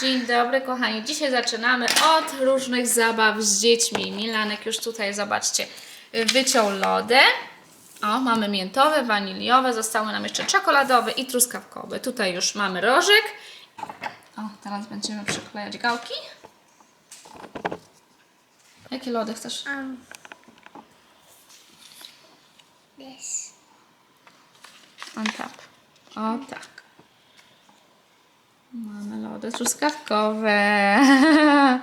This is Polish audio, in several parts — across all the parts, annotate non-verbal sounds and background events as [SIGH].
Dzień dobry kochani, dzisiaj zaczynamy od różnych zabaw z dziećmi. Milanek już tutaj, zobaczcie, wyciął lody. O, mamy miętowe, waniliowe, zostały nam jeszcze czekoladowe i truskawkowe. Tutaj już mamy rożek. O, teraz będziemy przyklejać gałki. Jakie lody chcesz? Um, this. On top. O tak. Mamy lody truskawkowe. [LAUGHS]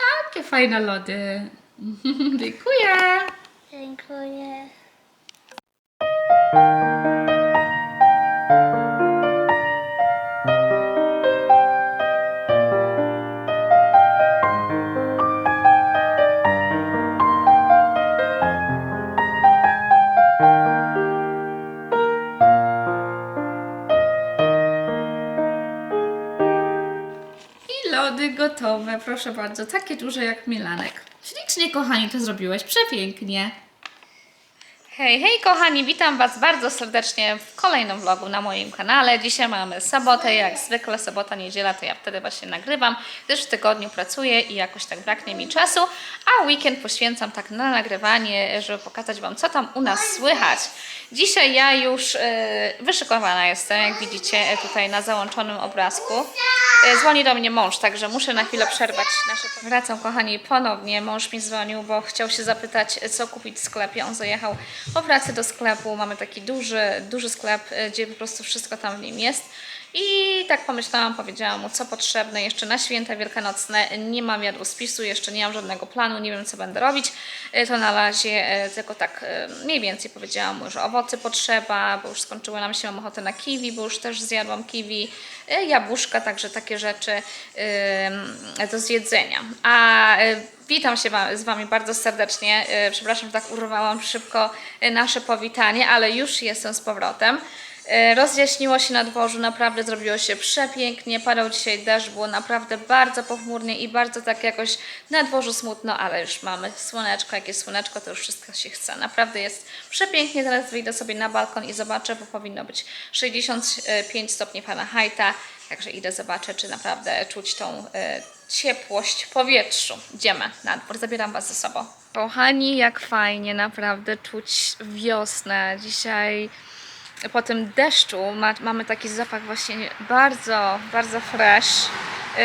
Jakie fajne lody. [LAUGHS] Dziękuję. Dziękuję. Gotowe, proszę bardzo. Takie duże jak Milanek. Ślicznie, kochani, to zrobiłeś. Przepięknie. Hej, hej kochani, witam Was bardzo serdecznie w kolejnym vlogu na moim kanale. Dzisiaj mamy sobotę, jak zwykle sobota, niedziela, to ja wtedy właśnie nagrywam, gdyż w tygodniu pracuję i jakoś tak braknie mi czasu, a weekend poświęcam tak na nagrywanie, żeby pokazać Wam, co tam u nas słychać. Dzisiaj ja już e, wyszykowana jestem, jak widzicie tutaj na załączonym obrazku. E, Dzwoni do mnie mąż, także muszę na chwilę przerwać nasze... Wracam, kochani, ponownie. Mąż mi dzwonił, bo chciał się zapytać, co kupić w sklepie. On zajechał po pracy do sklepu. Mamy taki duży, duży sklep, e, gdzie po prostu wszystko tam w nim jest. I tak pomyślałam, powiedziałam mu, co potrzebne jeszcze na święta wielkanocne. Nie mam jadłospisu, jeszcze nie mam żadnego planu, nie wiem, co będę robić. E, To na razie e, tylko tak e, mniej więcej powiedziałam mu, że owoce potrzeba, bo już skończyły nam się, mam ochotę na kiwi, bo już też zjadłam kiwi, jabłuszka, także takie rzeczy do zjedzenia. A witam się z Wami bardzo serdecznie. Przepraszam, że tak urwałam szybko nasze powitanie, ale już jestem z powrotem. E, Rozjaśniło się na dworzu, naprawdę zrobiło się przepięknie. Padał dzisiaj deszcz, było naprawdę bardzo pochmurnie i bardzo tak jakoś na dworzu smutno, ale już mamy słoneczko. Jak jest słoneczko, to już wszystko się chce. Naprawdę jest przepięknie. Teraz wyjdę sobie na balkon i zobaczę, bo powinno być 65 stopni Fahrenheita. Także idę zobaczę, czy naprawdę czuć tą e, ciepłość powietrzu. Idziemy na dwór, zabieram Was ze sobą. Kochani, jak fajnie naprawdę czuć wiosnę. Dzisiaj po tym deszczu ma, mamy taki zapach właśnie bardzo, bardzo fresh. Yy,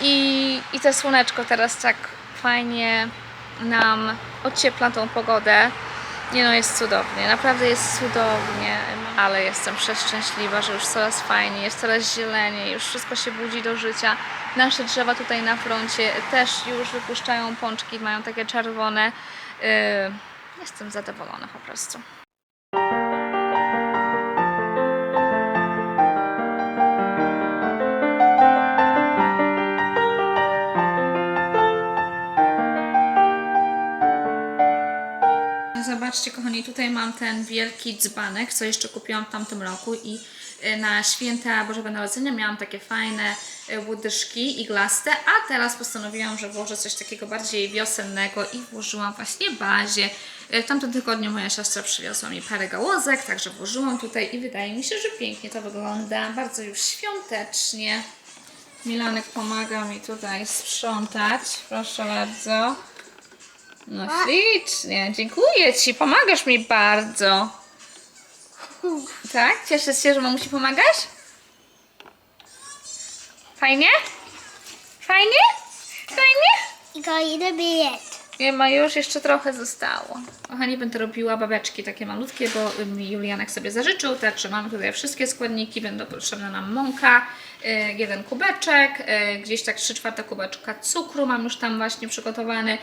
i, I to słoneczko teraz tak fajnie nam ociepla tą pogodę. Nie no, jest cudownie, naprawdę jest cudownie, ale jestem przeszczęśliwa, że już coraz fajniej, jest coraz zieleniej, już wszystko się budzi do życia. Nasze drzewa tutaj na froncie też już wypuszczają pączki, mają takie czerwone. Yy, jestem zadowolona po prostu. Zobaczcie, kochani, tutaj mam ten wielki dzbanek, co jeszcze kupiłam w tamtym roku i y, na święta Bożego Narodzenia miałam takie fajne y, łodyżki iglaste, a teraz postanowiłam, że włożę coś takiego bardziej wiosennego i włożyłam właśnie bazie. Y, W tamtym tygodniu moja siostra przywiozła mi parę gałązek, także włożyłam tutaj i wydaje mi się, że pięknie to wygląda, bardzo już świątecznie. Milanek pomaga mi tutaj sprzątać, proszę bardzo. No ślicznie, dziękuję Ci, pomagasz mi bardzo. Tak? Cieszysz się, że mamusi pomagasz? Fajnie? Fajnie? Fajnie? You got the bed. Nie ma, już jeszcze trochę zostało. Kochani, będę robiła babeczki takie malutkie, bo Julianek sobie zażyczył, także mamy tutaj wszystkie składniki, będą potrzebna nam mąka, y, jeden kubeczek, y, gdzieś tak 3 czwarte kubeczka cukru, mam już tam właśnie przygotowany,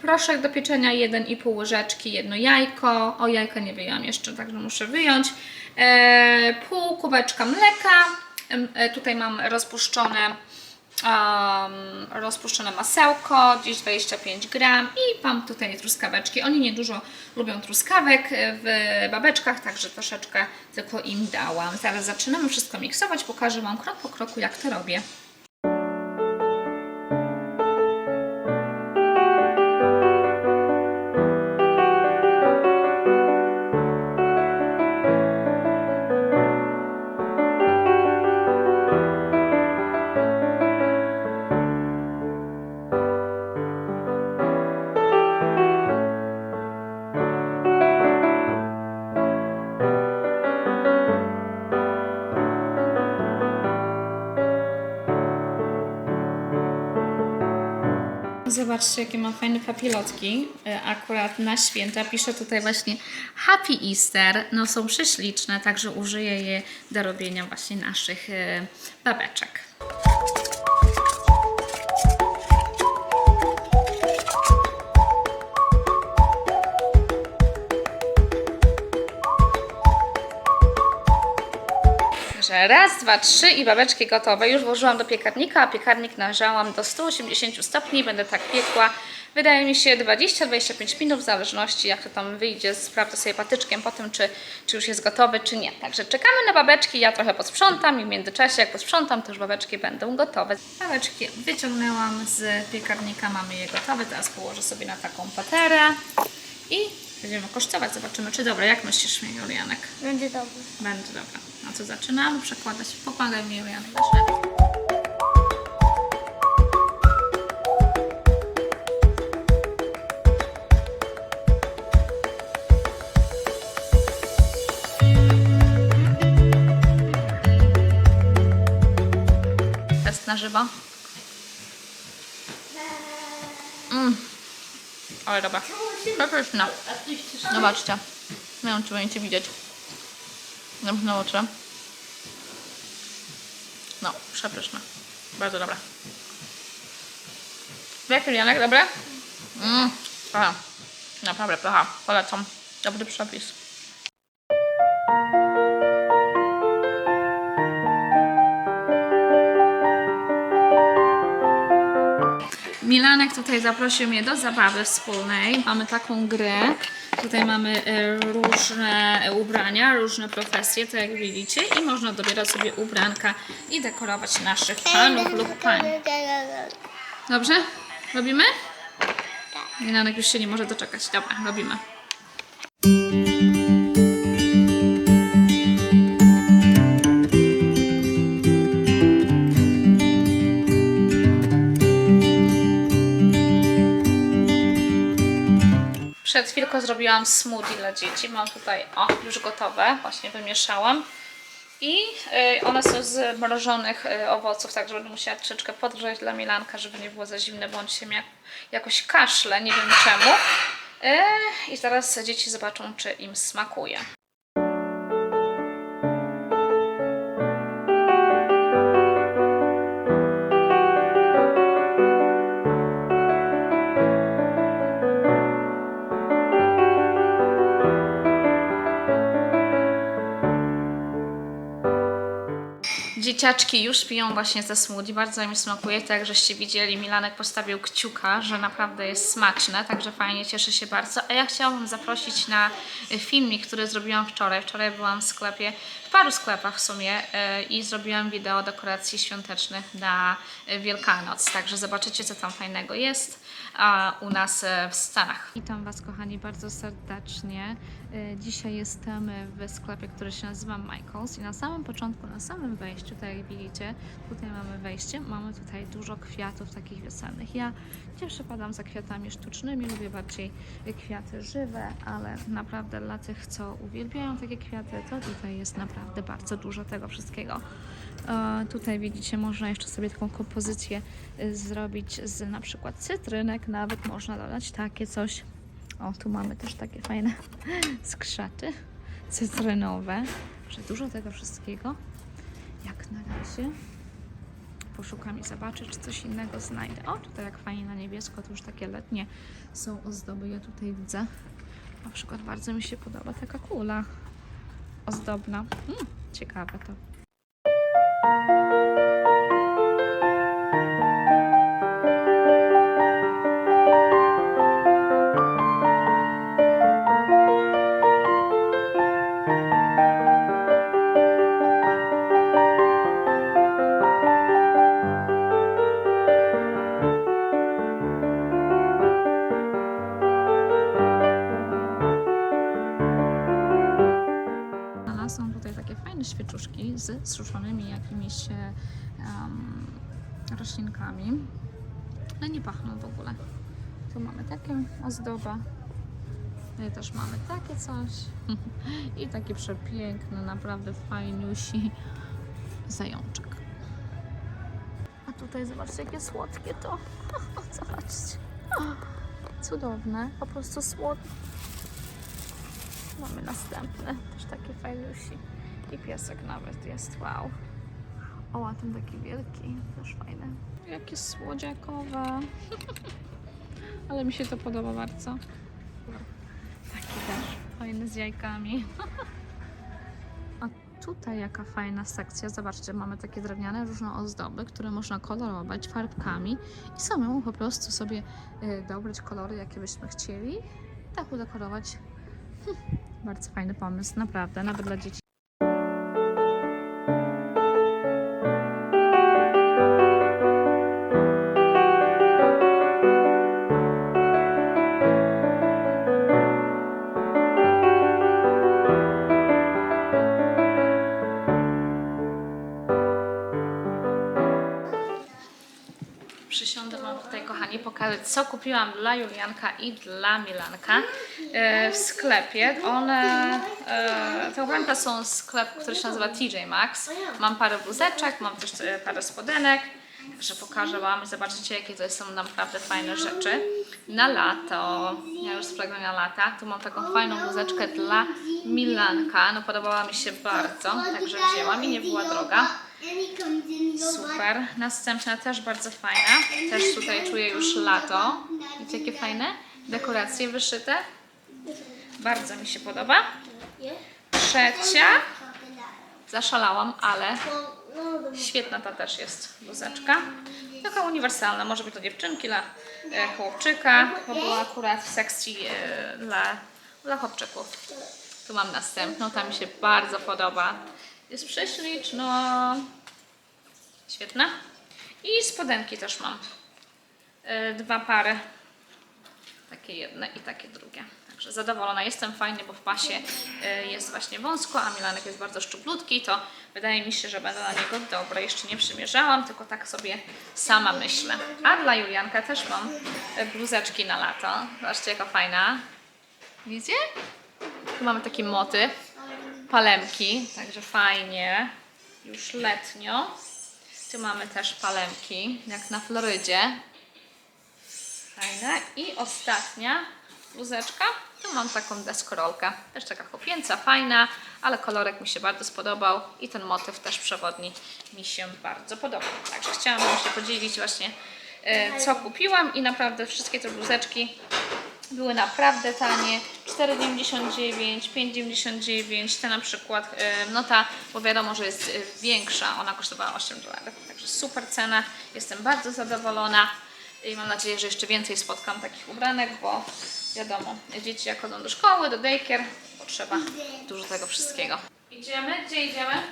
proszek do pieczenia, 1,5 łyżeczki, jedno jajko, o jajka nie wyjęłam jeszcze, także muszę wyjąć, e, pół kubeczka mleka, e, tutaj mam rozpuszczone um, rozpuszczone masełko, gdzieś 25 gram i mam tutaj truskaweczki. Oni niedużo lubią truskawek w babeczkach, także troszeczkę tylko im dałam. Zaraz zaczynamy wszystko miksować, pokażę Wam krok po kroku jak to robię. Zobaczcie, jakie mam fajne papilotki. e, Akurat na święta piszę tutaj właśnie Happy Easter. No są prześliczne, także użyję je do robienia właśnie naszych e, babeczek. Że raz, dwa, trzy i babeczki gotowe. Już włożyłam do piekarnika, a piekarnik nagrzałam do 180 stopni. Będę tak piekła. Wydaje mi się 20-25 minut, w zależności jak to tam wyjdzie. Sprawdzę sobie patyczkiem po tym, czy, czy już jest gotowy, czy nie. Także czekamy na babeczki. Ja trochę posprzątam i w międzyczasie, jak posprzątam, to już babeczki będą gotowe. Babeczki wyciągnęłam z piekarnika, mamy je gotowe. Teraz położę sobie na taką paterę i będziemy kosztować. Zobaczymy, czy dobre. Jak myślisz, Julianek? Będzie dobry. Będzie dobra. No to zaczynamy przekładać. Pomagaj mi, Janek? Test na żywo. Mm. Ale dobra. Przepyszna. Zobaczcie. Nie wiem, czy będziecie widzieć. Zamknę oczy. No, przepyszne. Bardzo dobre. Jak Janek, dobre? Mmm, pycha. Naprawdę pycha. Polecam. Dobry przepis. Milanek tutaj zaprosił mnie do zabawy wspólnej. Mamy taką grę. Tutaj mamy e, różne ubrania, różne profesje, tak jak widzicie. I można dobierać sobie ubranka i dekorować naszych panów lub pań. Dobrze? Robimy? Milanek już się nie może doczekać. Dobra, robimy. Przed chwilką zrobiłam smoothie dla dzieci. Mam tutaj, o, już gotowe, właśnie wymieszałam. I y, one są z mrożonych y, owoców, także będę musiała troszeczkę podgrzać dla Milanka, żeby nie było za zimne, bo on się mia- jakoś kaszle, nie wiem czemu. Y, I zaraz dzieci zobaczą, czy im smakuje. Dzieciaczki już piją właśnie ze smoothie, bardzo mi smakuje, tak żeście widzieli, Milanek postawił kciuka, że naprawdę jest smaczne, także fajnie, cieszę się bardzo. A ja chciałabym zaprosić na y, filmik, który zrobiłam wczoraj. Wczoraj byłam w sklepie, w paru sklepach w sumie y, i zrobiłam wideo dekoracji świątecznych na y, Wielkanoc, także zobaczycie, co tam fajnego jest a, u nas y, w Stanach. Witam Was, kochani, bardzo serdecznie. Y, Dzisiaj jestem w sklepie, który się nazywa Michaels i na samym początku, na samym wejściu, tak jak widzicie, tutaj mamy wejście, mamy tutaj dużo kwiatów takich wiosennych. Ja nie przepadam za kwiatami sztucznymi, lubię bardziej kwiaty żywe, ale naprawdę dla tych, co uwielbiają takie kwiaty, to tutaj jest naprawdę bardzo dużo tego wszystkiego. Tutaj widzicie, można jeszcze sobie taką kompozycję y, zrobić z na przykład cytrynek, nawet można dodać takie coś. O, tu mamy też takie fajne [LAUGHS] skrzaty cytrynowe, że dużo tego wszystkiego. Jak na razie poszukam i zobaczę, czy coś innego znajdę. O, tutaj jak fajnie na niebiesko, to już takie letnie są ozdoby. Ja tutaj widzę, na przykład bardzo mi się podoba taka kula ozdobna. Mm, ciekawe to. Suszonymi jakimiś um, roślinkami. Ale nie pachną w ogóle. Tu mamy taką ozdobę. Tutaj też mamy takie coś. [LAUGHS] I taki przepiękny, naprawdę fajniusi zajączek. A tutaj zobaczcie, jakie słodkie to. [LAUGHS] Zobaczcie. Cudowne, po prostu słodkie. Mamy następne, też takie fajniusi. I piesek nawet jest, wow. O, a ten taki wielki, też fajny. Jakie słodziakowe. [LAUGHS] Ale mi się to podoba bardzo. Taki też fajny z jajkami. [LAUGHS] A tutaj jaka fajna sekcja. Zobaczcie, mamy takie drewniane różne ozdoby, które można kolorować farbkami i samemu po prostu sobie y, dobrać kolory, jakie byśmy chcieli. I tak udekorować. Hm, bardzo fajny pomysł, naprawdę, nawet dla dzieci. Przysiądę Wam tutaj, kochani, pokazać, co kupiłam dla Julianka i dla Milanka e, w sklepie. One, e, te ubranka są z sklepu, który się nazywa TJ Maxx. Mam parę bluzeczek, mam też e, parę spodenek. Także pokażę Wam i zobaczycie, jakie to są naprawdę fajne rzeczy. Na lato, ja już spragnę na lata, tu mam taką fajną bluzeczkę dla Milanka. No podobała mi się bardzo, także wzięłam i nie była droga. Super. Następna też bardzo fajna. Też tutaj czuję już lato. Widzicie jakie fajne dekoracje wyszyte? Bardzo mi się podoba. Trzecia. Zaszalałam, ale świetna ta też jest bluzeczka. Taka uniwersalna. Może być to dziewczynki dla e, chłopczyka, bo była akurat w sekcji e, dla, dla chłopczyków. Tu mam następną. Ta mi się bardzo podoba. Jest prześliczna. Świetna. I spodenki też mam. E, Dwa pary. Takie jedne i takie drugie. Także zadowolona jestem fajnie, bo w pasie e, jest właśnie wąsko, a Milanek jest bardzo szczuplutki, to wydaje mi się, że będę na niego dobra. Jeszcze nie przymierzałam, tylko tak sobie sama myślę. A dla Julianka też mam e, bluzeczki na lato. Zobaczcie jaka fajna. Widzicie? Tu mamy taki motyw. Palemki, także fajnie. Już letnio. Tu mamy też palemki, jak na Florydzie. Fajne. I ostatnia bluzeczka. Tu mam taką deskorolkę. Też taka chłopięca, fajna, ale kolorek mi się bardzo spodobał i ten motyw też przewodni mi się bardzo podoba. Także chciałam się podzielić właśnie e, co kupiłam i naprawdę wszystkie te bluzeczki były naprawdę tanie. 4,99, 5,99. Ta na przykład, e, no ta, bo wiadomo, że jest e, większa, ona kosztowała 8 dolarów. Także super cena, jestem bardzo zadowolona i mam nadzieję, że jeszcze więcej spotkam takich ubranek, bo wiadomo, dzieci jak chodzą do szkoły, do daycare, potrzeba dużo tego wszystkiego. Idziemy? Gdzie idziemy?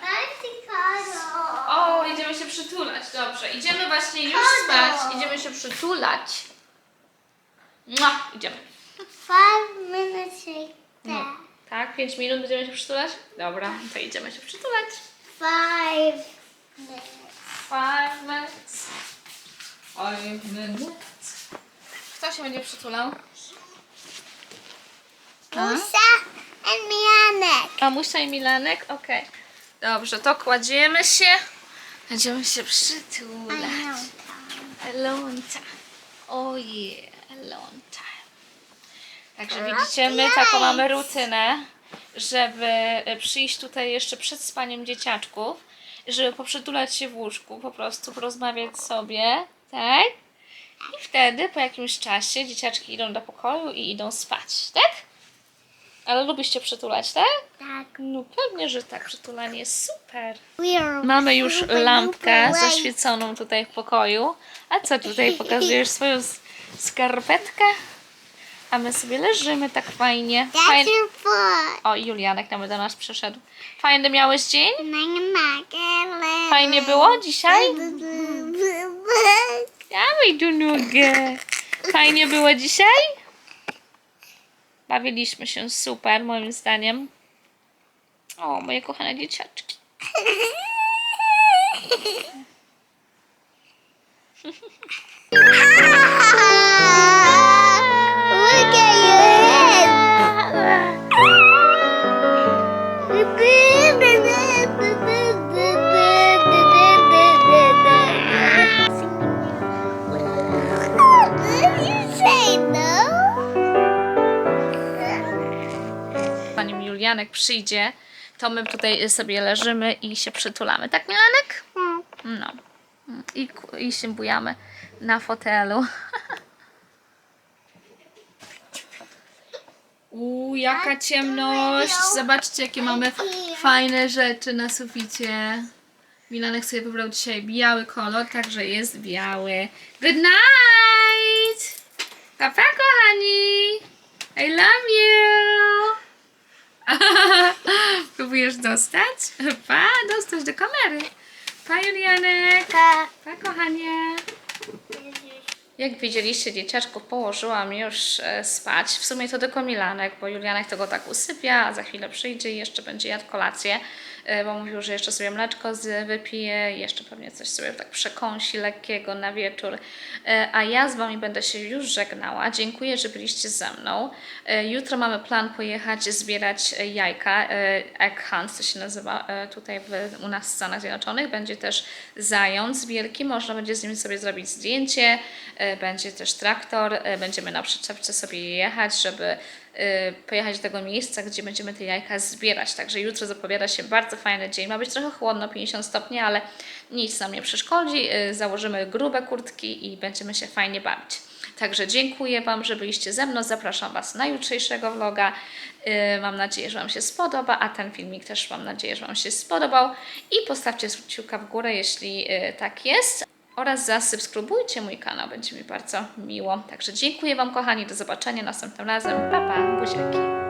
O, idziemy się przytulać, dobrze. Idziemy właśnie już spać, idziemy się przytulać. Mua, idziemy. Five minutes later. Tak, 5 minut będziemy się przytulać? Dobra, to idziemy się przytulać. Five minutes. Five minutes. Five minutes. Kto się będzie przytulał? Musa and Mianek. Mamusia i Milanek? Okej. Dobrze, to kładziemy się. Będziemy się przytulać. Alone time. Oh yeah, alone time. Także widzicie, my taką mamy rutynę, żeby e, przyjść tutaj jeszcze przed spaniem dzieciaczków, żeby poprzytulać się w łóżku, po prostu porozmawiać sobie, tak? I wtedy po jakimś czasie dzieciaczki idą do pokoju i idą spać, tak? Ale lubiście przytulać, tak? Tak. No pewnie, że tak. Przytulanie jest super. Mamy już lampkę zaświeconą tutaj w pokoju. A co tutaj pokazujesz swoją skarpetkę? A my sobie leżymy tak fajnie. That's Fajny... your foot. O, Julianek nawet do nas przyszedł. Fajny miałeś dzień? Fajnie Fajnie było dzisiaj? Dawaj do nogę. Fajnie było dzisiaj? Bawiliśmy się super, moim zdaniem. O, moje kochane dzieciaczki. [LAUGHS] Julianek przyjdzie, to my tutaj sobie leżymy i się przytulamy. Tak, Milanek? No. I, I się bujamy na fotelu. [LAUGHS] Uuu, jaka ciemność! Zobaczcie, jakie mamy fajne rzeczy na suficie. Milanek sobie wybrał dzisiaj biały kolor, także jest biały. Good night! Papa, kochani! I love you! [LAUGHS] Próbujesz dostać? Pa, dostać do kamery. Pa, Julianek! Pa. Pa, kochanie! Jak widzieliście, dzieciaczków położyłam już e, spać. W sumie to tylko Milanek, bo Julianek tego tak usypia, a za chwilę przyjdzie i jeszcze będzie jadł kolację, e, bo mówił, że jeszcze sobie mleczko wypije, jeszcze pewnie coś sobie tak przekąsi lekkiego na wieczór. E, A ja z Wami będę się już żegnała. Dziękuję, że byliście ze mną. Jutro mamy plan pojechać zbierać jajka, egg hunt to się nazywa tutaj w, u nas w Stanach Zjednoczonych. Będzie też zając wielki, można będzie z nim sobie zrobić zdjęcie, będzie też traktor, e, będziemy na przyczepce sobie jechać, żeby e, pojechać do tego miejsca, gdzie będziemy te jajka zbierać. Także jutro zapowiada się bardzo fajny dzień. Ma być trochę chłodno, 50 stopni, ale nic nam nie przeszkodzi. E, Założymy grube kurtki i będziemy się fajnie bawić. Także dziękuję Wam, że byliście ze mną. Zapraszam Was na jutrzejszego vloga. Mam nadzieję, że Wam się spodoba, a ten filmik też mam nadzieję, że Wam się spodobał. I postawcie kciuka w górę, jeśli tak jest. Oraz zasubskrybujcie mój kanał, będzie mi bardzo miło. Także dziękuję Wam, kochani. Do zobaczenia następnym razem. Pa, pa, buziaki.